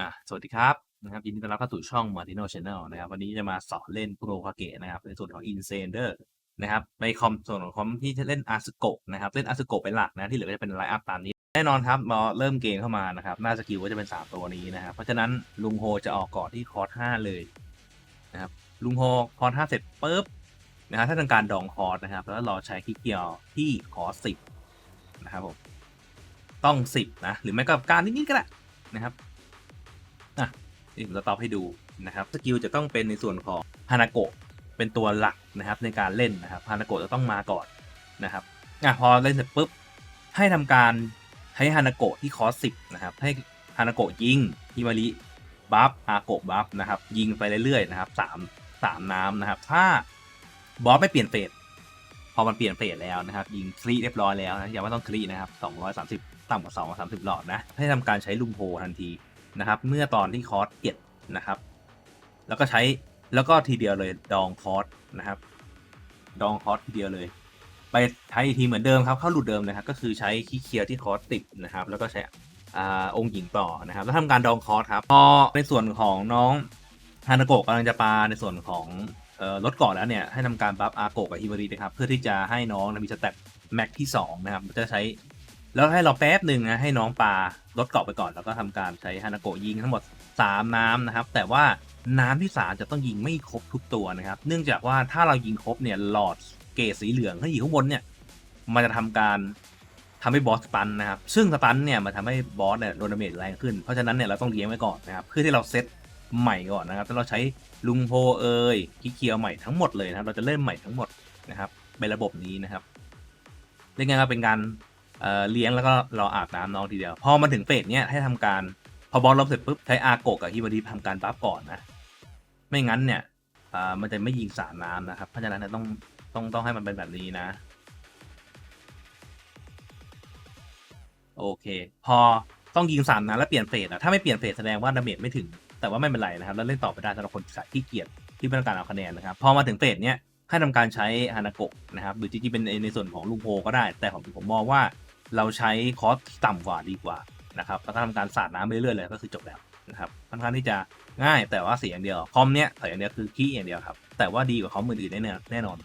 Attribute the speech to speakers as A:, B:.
A: อะสวัสดีครับนะครับยินดีต้อนรับเข้าสู่ช่อง Martino Channel นะครับวันนี้จะมาสอนเล่นโปรคาเกะนะครับในส่วนของ Insender นะครับในคอมส่วนของคอมที่จะเล่นอาร์โกนะครับเล่นอาร์โกเป็นหลักนะที่เหลือจะเป็นไลน์อัพตามนี้ แน่นอนครับมาเริ่มเกมเข้ามานะครับหน้าสกิลก็จะเป็น 3 ตัวนี้นะครับเพราะฉะนั้นลุงโฮจะออกก่อนที่คอร์ส5เลยนะครับลุงโฮคอร์ส5เสร็จปุ๊บนะครับถ้าต้องการดองคอร์สนะครับ แล้วรอใช้คิกเกียวที่คอร์ส10นะครับผมต้อง 10นะหรือไม่ก็การนิดๆก็ได้นะครับ อะนี่ผมจะตอบให้ดูนะครับสกิลจะต้องเป็นในส่วนของฮานาโกะเป็นตัวหลักนะครับในการเล่นนะครับฮานาโกะจะต้องมาก่อนนะครับอะพอเล่นเสร็จปุ๊บให้ทำการให้ฮานาโกะที่คอสสิบนะครับให้ฮานาโกะยิงฮิมาริบัฟอาโกะบัฟนะครับยิงไปเรื่อยๆนะครับสามสามน้ำนะครับ ถ้าบอสไม่เปลี่ยนเฟสพอมันเปลี่ยนเฟสแล้วนะครับยิงคลีเรียบร้อยแล้วนะอย่าว่าต้องคลีนะครับ230 ต่ำกว่า230 หลอดนะให้ทำการใช้ลุมโพทันที นะครับ เมื่อตอนที่คอร์สเก็ตนะครับ แล้วก็ใช้แล้วก็ทีเดียวเลยดองคอร์สนะครับ ดองคอร์สทีเดียวเลย ไปใช้อีกทีเหมือนเดิมครับเข้าหลุดเดิมนะครับ ก็คือใช้คีเคลียร์ที่คอร์สติดนะครับ แล้วก็ใช้อ่าองค์หญิงต่อนะครับ แล้วทำการดองคอร์สครับพอในส่วนของน้องฮานาโกะกำลังจะปาในส่วนของรถเก่อนแล้วเนี่ยให้ทำการบัฟอาโกะกับฮิมารินะครับเพื่อที่จะให้น้องมีสแต็กแม็กที่สองนะครับจะใช้ แล้วให้เราแป๊บหนึ่งนะให้น้องปลารถเกาะไปก่อนแล้วก็ทำการใช้ฮานาโกะยิงทั้งหมด 3 น้ำนะครับ แต่ว่าน้ำที่สามจะต้องยิงไม่ครบทุกตัวนะครับ เนื่องจากว่าถ้าเรายิงครบเนี่ยหลอดเกรสีเหลืองที่อยู่ข้างบนเนี่ยมันจะทำการทำให้บอสสตันนะครับ ซึ่งสตันเนี่ยมันทำให้บอสเนี่ยโดนดาเมจแรงขึ้น เพราะฉะนั้นเนี่ยเราต้องเลี้ยงไว้ก่อนนะครับเพื่อที่เราเซตใหม่ก่อนนะครับแล้วเราใช้ลุงโพเอยคิเคียวใหม่ทั้งหมดเลยนะครับเราจะเล่นใหม่ทั้งหมดนะครับเป็นระบบนี้นะครับเรียกง่ายๆเป็นการ เอ่อเลี้ยงแล้วก็รออาบน้ำน้องทีเดียว พอมาถึงเฟสเนี้ยให้ทำการพอบอลลบเสร็จปุ๊บใช้อาโกะกับฮิบาริทำการบัฟก่อนนะ ไม่งั้นเนี่ยอ่ามันจะไม่ยิงสารน้ำนะครับ เพราะฉะนั้นเนยต้องต้องต้องให้มันเป็นแบบนี้นะ โอเค พอต้องยิงสามนัดแล้วเปลี่ยนเฟสอะถ้าไม่เปลี่ยนเฟสแสดงว่าดาเมจไม่ถึง แต่ว่าไม่เป็นไรนะครับ แล้วเล่นต่อไปได้สำหรับคนที่เกียจที่ไม่ต้องการเอาคะแนนนะครับ พอมาถึงเฟสเนี้ยให้ทำการใช้ฮานาโกะนะครับหรือจริงๆเป็นในในส่วนของลุงโพก็ได้ แต่ผมผมมองว่า เราใช้คอสที่ต่ำกว่าดีกว่านะครับแล้วก็ทำการสาดน้ำไปเรื่อยๆเลยก็คือจบแล้วนะครับค่อนข้างที่จะง่ายแต่ว่าเสียอย่างเดียวคอมเนี้ยเสียอย่างเดียวคือคีย์อย่างเดียวครับแต่ว่าดีกว่าคอมอื่นแน่ๆแน่นอน